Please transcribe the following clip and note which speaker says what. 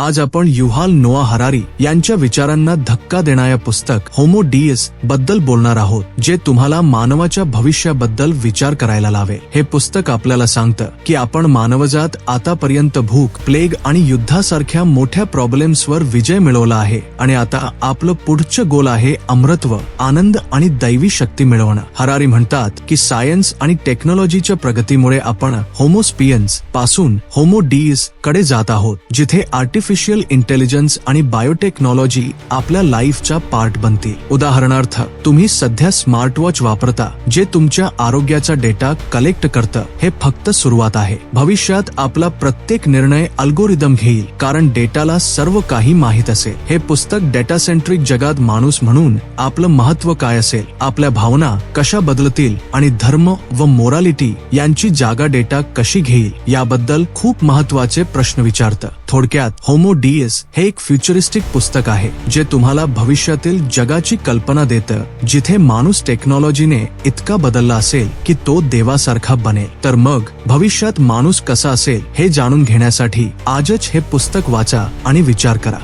Speaker 1: आज आपण युहाल नोआ हरारी यांच्या विचारांना धक्का देणाऱ्या पुस्तक होमो डीएसबद्दल बोलणार आहोत जे तुम्हाला मानवाच्या भविष्याबद्दल विचार करायला लावे. हे पुस्तक आपल्याला सांगतं की आपण मानवजात आतापर्यंत भूक प्लेग आणि युद्धासारख्या मोठ्या प्रॉब्लेम्सवर विजय मिळवला आहे आणि आता आपलं पुढचं गोल आहे अमृत्व आनंद आणि दैवी शक्ती मिळवणं. हरारी म्हणतात की सायन्स आणि टेक्नॉलॉजीच्या प्रगतीमुळे आपण होमोस्पियन्सपासून होमो डीएसकडे जात आहोत जिथे आर्टिफिशियल इंटेलिजन्स आणि बायोटेक्नॉलॉजी आपल्या लाईफचा पार्ट बनतील. उदाहरणार्थ तुम्ही सध्या स्मार्ट वॉच वापरता जे तुमच्या आरोग्याचा डेटा कलेक्ट करतं. हे फक्त सुरुवात आहे. भविष्यात आपला प्रत्येक निर्णय अल्गोरिदम घेईल कारण डेटाला सर्व काही माहीत असेल. हे पुस्तक डेटा सेंट्रिक जगात माणूस म्हणून आपलं महत्त्व काय असेल आपल्या भावना कशा बदलतील आणि धर्म व मोरालिटी यांची जागा डेटा कशी घेईल याबद्दल खूप महत्त्वाचे प्रश्न विचारतं. थोडक्यात होमो डीएस हे एक फ्युचरिस्टिक पुस्तक आहे जे तुम्हाला भविष्यातील जगाची कल्पना देतं जिथे माणूस टेक्नॉलॉजीने इतका बदलला असेल की तो देवासारखा बनेल. तर मग भविष्यात माणूस कसा असेल हे जाणून घेण्यासाठी आजच हे पुस्तक वाचा आणि विचार करा.